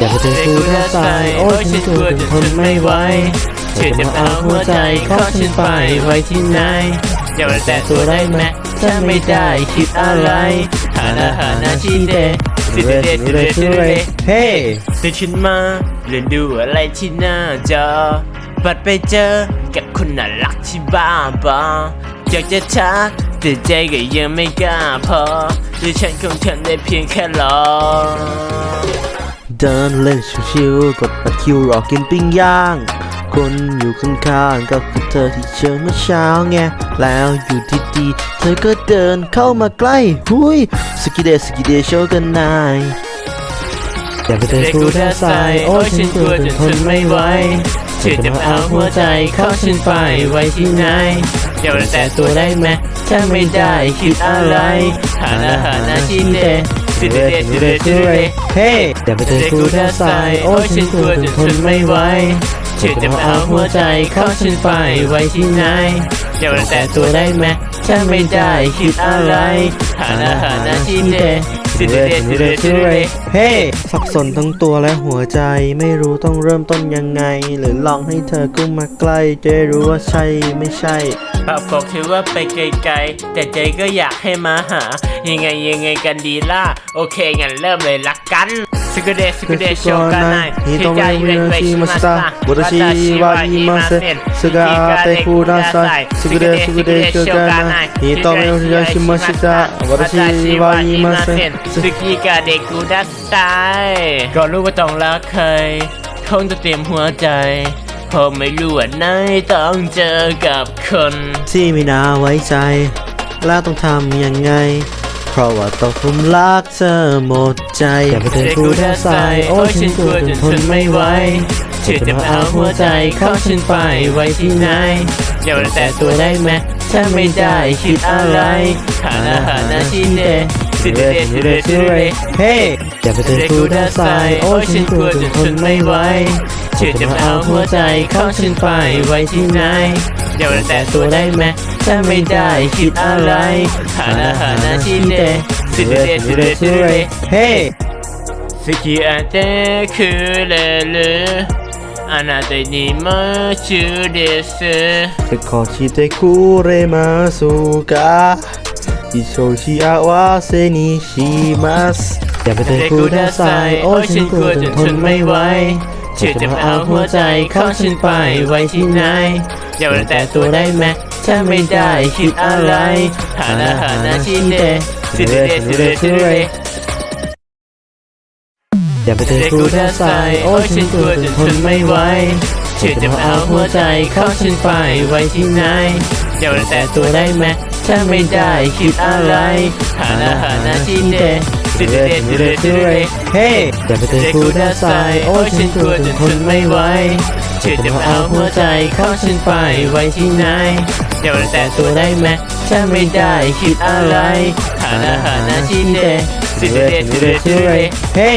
อยากจะพูดแค่สายโอ้ยฉันกลัวจนทนไม่ไหวเธอจะมาเอาหัวใจของฉันไปไว้ที่ไหนอย่ามาแต่ตัวได้ไหมถ้าไม่ได้คิดอะไรหาหน้าหาหน้าชีเดสิเดสิเดสิเดเฮ้ตื่นขึ้นมาเรียนดูอะไรที่หน้าจอบัดไปเจอกับคนน่ารักที่บ้าบออยากจะทักแต่ใจก็ยังไม่กล้าพอด้วยฉันคงทำได้เพียงแค่รอ เดินเล่นชิวๆกดบัตรคิวรอกินปิ้งย่าง คนอยู่ข้างๆก็คือเธอที่เจอเมื่อเช้าไง แล้วอยู่ดีๆเธอก็เดินเข้ามาใกล้ หุยสกิเดสกิเดโชกันนายอย่าไปเดินเด็กกูกูแท้แท้สาสายโอ้ยฉันกลัวจนทนไม่ไหวเธอจะมาเอาหัวใจเของฉันไปไว้ที่ไหนอย่ามาแต่ตัวได้ไหมถ้าไม่ได้คิดอะไรหาหน้าหาหน้าที่เด สิเดสิเดสิเดเฮ้อย่ไปเดินเด็กกูกูแท้แท้สาสายยโอ้ฉันกลัวจนทนไม่ไหไหววเธอจะมาเอาหัวใจเของฉันไปไว้ที่ไหนอย่าแต่ตัวได้ไหมถ้าไม่ได้คิดอะไรหาหน้าหาหน้าที่เดสิเดสิเดสิเดเฮ้สับสนทั้งตัวและหัวใจไม่รู้ต้องเริ่มต้นยังไง หรือลองให้เธอกุ้มมาใกล้จะรู้ว่าใช่ไม่ใช่ ปากบอกคิดว่าไปไกลๆ แต่ใจก็อยากให้มาหา ยังไงยังไงกันดีล่ะ โอเคงั้นเริ่มเลยละกันสกุเดสกุเดโชกาไนฮิโตเมะวินาชิมาสตาวัตชิวาอิมาเซสึกะอาเตคุดาไซสึกุเดสึกุเดโชกาไนฮิโตเมะวินาชิมาสตาวัตชิวาอิมาเซสกิกาเดกุดัสไตก็รู้ว่าต้องรักใครคงจะเตรียมหัวใจ เพราะไม่รู้ว่าไหนต้องเจอกับคนที่ไม่น่าไว้ใจ แล้วต้องทำยังไง เพราะว่าตกหลุมรักเธอหมดใจอย่าไปเดินกูแท้สายโอ้ยฉันกลัวจนทนไม่ไหวเธอจะมาเอาหัวใจของฉันไปไว้ที่ไหนอย่ามาแต่ตัวได้ไหมถ้าไม่ได้คิดอะไรหาหน้าหาหน้าที่เด สิเดสิเดสิเด เฮ้อย่าไปเดิน เด็ก กู กู แท้ แท้ สา สาย ย โอ้ โอ้ ย ย ฉั ฉั น น ก ก ลั ลั ว ว จ จ น น ท ท น น ไม่ ไม่ ไห ไห ว วเธอจะมาเอาหัวใจของฉันไปไว้ที่ไหนอย่ามาแต่ตัวได้ไหมถ้าไม่ได้คิดอะไรหาหน้าหาหน้าที่เดสิเดสิเดสิเด เฮ้ 好き合ってくれるあなたに夢中です จะขอชิเตคุเรมาสุกะ อิโชชิอาวาเซนิชิมัสอย่าไปเดินเด็กกูกูแท้แท้สาสายโอ้โอ้ยฉันกลัวจนทนไม่ไหววเธอจะมาเอาหัวใจของฉันไปไว้ที่ไหนอย่ามาแต่ตัวได้ไหมถ้าไม่ได้คิดอะไรหาหน้าหาหน้าที่เดสิเดสิเดสิเดอย่าไปเดินเด็กกูกูแท้แท้สาสายยโอ้โอ้ยยฉัฉันนกกลัลัววจจนนททนนไม่ไหวเธอจะมาเอาหัวใจของฉันไปไว้ที่ไหน อย่ามาแต่ตัวได้ไหมถ้าไม่ได้คิดอะไรหาหน้าหาหน้าที่เดสิเดสิเดสิเดเฮ้อย่าไปเดินเด็กกูกูแท้แท้สาสายยโอ้โอ้ยยฉัฉันนกกลัลัววจจนนททนนไม่ไม่ไหไหววเธอจะมาเอาหัวใจของฉันไปไว้ที่ไหนอย่ามาแต่ตัวได้ไหมถ้าไม่ได้คิดอะไรหาหน้าหาหน้าที่เดสิเดสิเดสิเดเฮ้